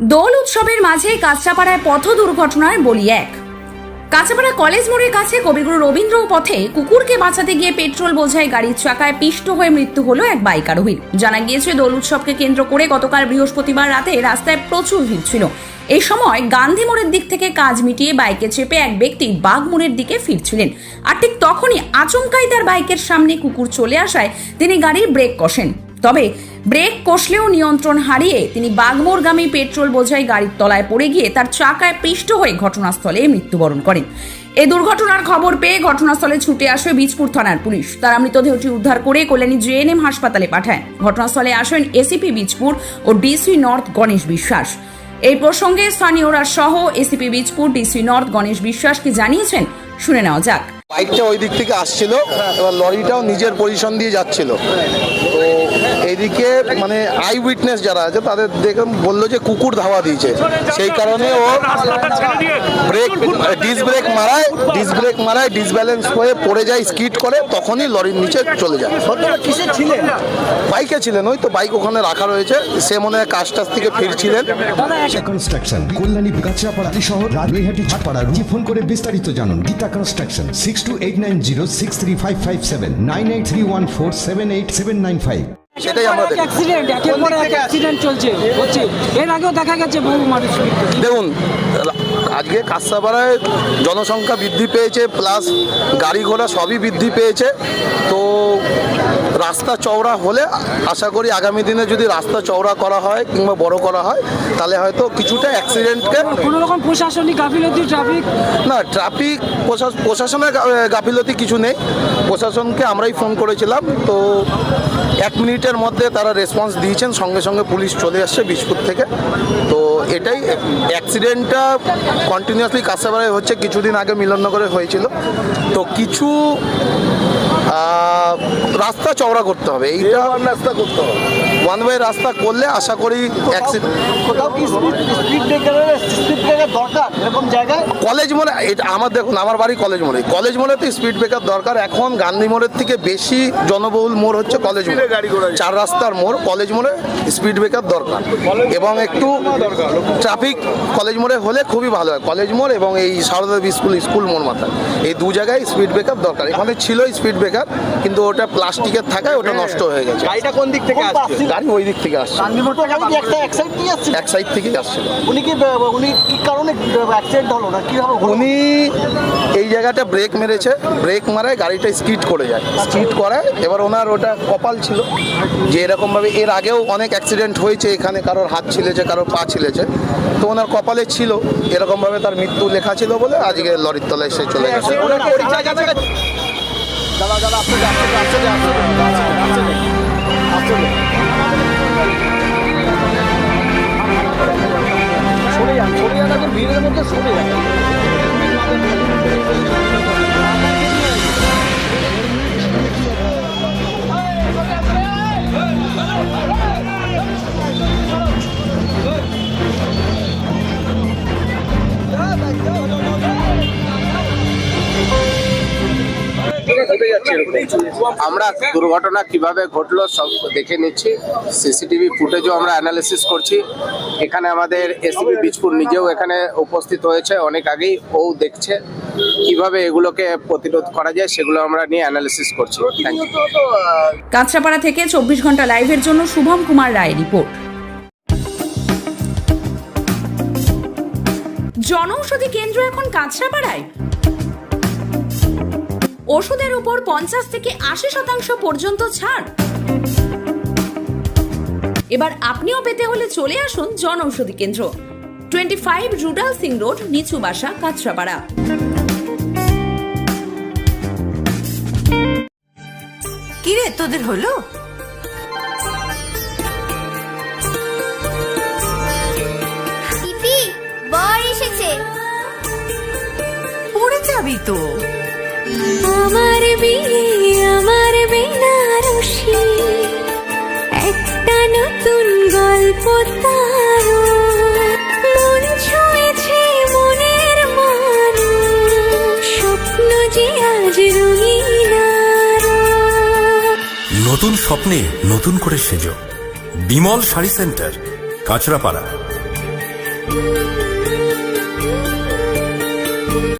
দোল উৎসবের মাঝে কাঁচরাপাড়ায় পথ দুর্ঘটনায় বলি এক। কাঁচাপাড়া কলেজ মোড়ের কাছে কবিগুরু রবীন্দ্র পথে কুকুরকে বাঁচাতে গিয়ে পেট্রোল বোঝাই গাড়ির চাকায় পিষ্ট হয়ে মৃত্যু হলো এক বাইক আরোহীর। জানা গিয়েছে, দোল উৎসবকে কেন্দ্র করে গতকাল বৃহস্পতিবার রাতে রাস্তায় প্রচুর ভিড় ছিল। এই সময় গান্ধী মোড়ের দিক থেকে কাজ মিটিয়ে বাইকে চেপে এক ব্যক্তি বাঘ মোড়ের দিকে ফিরছিলেন। আর ঠিক তখনই আচমকাই তার বাইকের সামনে কুকুর চলে আসায় তিনি গাড়ির ব্রেক কষেন। তবে ব্রেক কষলেও নিয়ন্ত্রণ হারিয়ে তিনি বাগমোরগামী পেট্রোল বোঝাই গাড়ির তলায় পড়ে গিয়ে তার চাকায় পিষ্ট হয়ে ঘটনাস্থলে মৃত্যুবরণ করেন। এই দুর্ঘটনার খবর পেয়ে ঘটনাস্থলে ছুটে আসে বীজপুর থানার পুলিশ। তারা মৃতদেহটি উদ্ধার করে কল্যাণী জেএনএম হাসপাতালে পাঠায়। ঘটনাস্থলে আসেন এসিপি বীজপুর ও ডিসি নর্থ গণেশ বিশ্বাস। এই প্রসঙ্গে স্থানীয়রা সহ ACP Bijpur, DC north Ganesh Biswas কি জানিয়েছেন। শুনে নেওয়া যাক। বাইকটা ওই দিক থেকে আসছিল, এবার লরিটাও নিজের পজিশন দিয়ে যাচ্ছিল। তো এইদিকে মানে আই উইটনেস যারা আছে তাদের দেখে বলল যে কুকুর ধাওয়া দিয়েছে। সেই কারণে ও ব্রেক ডিস ব্রেক মারায় ডিস ব্রেক মারায় ডিসব্যালেন্স হয়ে পড়ে যায় স্কিড করে তখনই লরির নিচে চলে যায়। কিসে ছিলেন? বাইকে ছিলেন ওই তো বাইক ওখানে রাখা রয়েছে। সে মনে হয় কাজ টাজ থেকে ফিরছিলেন। কনস্ট্রাকশন কল্যাণী কাঁচরাপাড়া শহর রাজবিহাটি ছাটপাড়া রুজি ফোন করে বিস্তারিত জানুন। Geeta construction six two eight nine zero six three five five seven nine eight three one four seven eight seven nine five সেটাই আমরা দেখি অ্যাক্সিডেন্ট একের পর এক অ্যাক্সিডেন্ট চলছে হচ্ছে। এর আগেও দেখা গেছে বহু মানুষ দেখুন আজকে কাঁচাপাড়ায় জনসংখ্যা বৃদ্ধি পেয়েছে প্লাস গাড়ি ঘোড়া সবই বৃদ্ধি পেয়েছে। তো রাস্তা চওড়া হলে আশা করি আগামী দিনে যদি রাস্তা চওড়া করা হয় কিংবা বড় করা হয় তাহলে হয়তো কিছুটা অ্যাক্সিডেন্টকে কোনো রকম প্রশাসনিক গাফিলতি ট্রাফিক না ট্রাফিক প্রশাসনের গাফিলতি কিছু নেই। প্রশাসনকে আমরাই ফোন করেছিলাম। তো এক মিনিটের মধ্যে তারা রেসপন্স দিয়েছেন। সঙ্গে সঙ্গে পুলিশ চলে আসছে বিজপুর থেকে। তো এটাই অ্যাক্সিডেন্টটা কন্টিনিউয়াসলি কাছাবাড়ায় হচ্ছে। কিছুদিন আগে মিলননগরে হয়েছিল। তো কিছু রাস্তা চওড়া করতে হবে। এইটা রাস্তা করতে হবে। ওয়ান ওয়ে রাস্তা করলে আশা করি অ্যাক্সিডেন্ট কোথাও কি স্পিড ব্রেকারের স্পিড ব্রেকার দরকার এরকম জায়গায়? কলেজ মোড়ে এটা আমার দেখুন আমার বাড়ি কলেজ মোড়ে। কলেজ মোড়ে তো স্পিড ব্রেকার দরকার। এখন গান্ধী মোড়ের থেকে বেশি জনবহুল মোড় হচ্ছে কলেজ মোড়। চার রাস্তার মোড় কলেজ মোড়ে স্পিড ব্রেকার দরকার। এবং একটু ট্রাফিক কলেজ মোড়ে হলে খুবই ভালো হয়। কলেজ মোড় এবং এই সারদা স্কুল স্কুল মোড় মাথায়। এই দু জায়গায় স্পিড ব্রেকার দরকার। এখানে ছিল স্পিড ব্রেকার কিন্তু ওটা প্লাস্টিকের থাকায় ওটা নষ্ট হয়ে গেছে। গাড়িটা কোন দিক থেকে আসছে? গাড়ি ওই দিক থেকে আসছে। এক সাইড থেকেই আসছিল। উনি কি উনি কি কারণে অ্যাক্সিডেন্ট হলো না? কীভাবে? উনি এই জায়গাটা ব্রেক মেরেছে। ব্রেক মারায় গাড়িটা স্কিড করে যায়। স্কিড করায় এবার ওনার ওটা কপাল ছিল। যে এরকমভাবে এর আগেও অনেক অ্যাক্সিডেন্ট হয়েছে এখানে কারোর হাত ছিলেছে কারোর পা ছিলেছে। তো ওনার কপালে ছিল। এরকমভাবে তার মৃত্যু লেখা ছিল বলে আজকে লরির তলায় সে চলে গেছে? দাদা দাদা আসতে দে, আমরা দুর্ঘটনা কীভাবে ঘটলো সব দেখে নিচ্ছি। সিসিটিভি ফুটেজও আমরা অ্যানালিসিস করছি। এখানে আমাদের এসপি বীজপুর নিজেও এখানে উপস্থিত হয়েছে, অনেক আগেই ও দেখছে। কীভাবে এগুলোকে প্রতিরোধ করা যায় সেগুলো আমরা নিয়ে অ্যানালিসিস করছি। কাঁচরাপাড়া থেকে চব্বিশ ঘণ্টা লাইভের জন্য শুভম কুমার রায় রিপোর্ট। জনৌষধি কেন্দ্র এখন কাঁচরাপাড়ায়। ওষুধের উপর পঞ্চাশ থেকে আশি শতাংশ পর্যন্ত ছাড়। এবার আপনিও পেতে হলে চলে আসুন Janaushadhi Kendra. Twenty five Rudal Singh road Nichu Basa Kanchrapara. কিরে তোদের হলো? বর এসেছে। পড়ে যাবি তো। আমার আমার একটা নতুন গল্প স্বপ্ন নতুন স্বপ্নে নতুন করে সেজো। বিমল শাড়ি সেন্টার, কাঁচরাপাড়া।